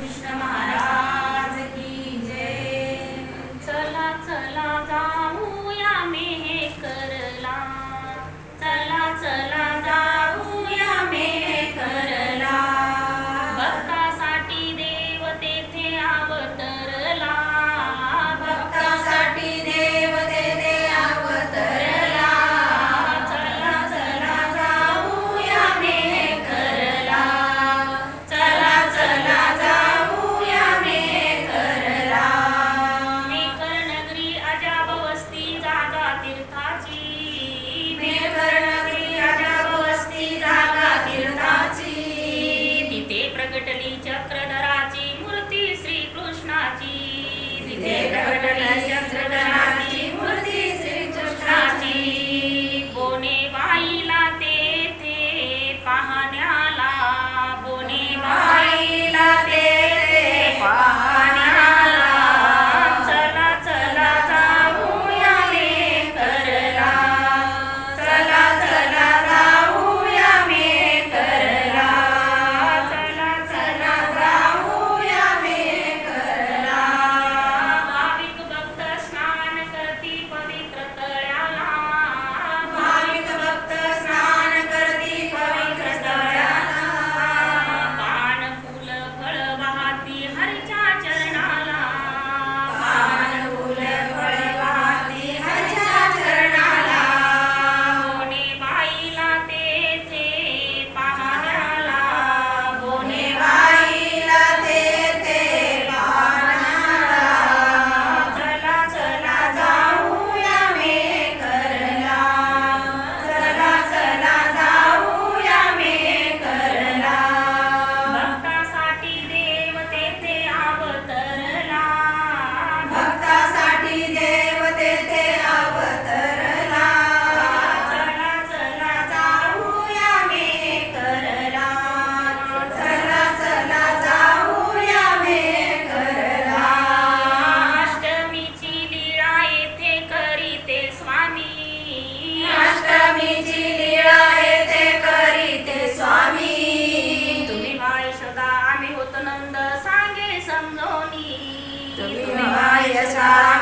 കൃഷ്ണ മഹാരാജ് स्वामीची लीळा हे ते करीते स्वामी. तुम्ही माय सदा आम्ही होत नंद सांगे समजोनी. तुम्ही माय सदा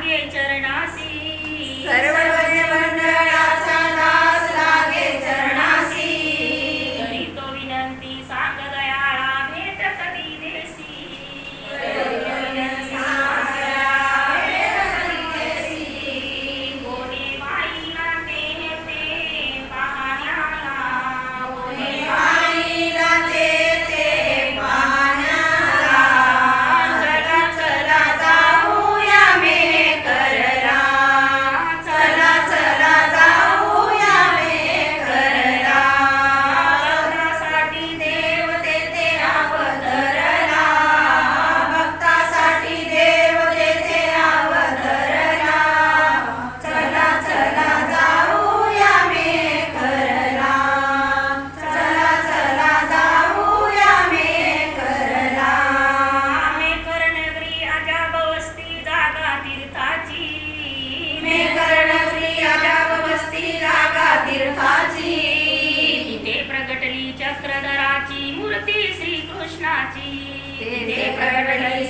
भाग्ये चरणासी सर्व पुण्य कर्णश्री प्रगटली चक्रधराची मूर्ती श्री कृष्णाची तिथे प्रगटली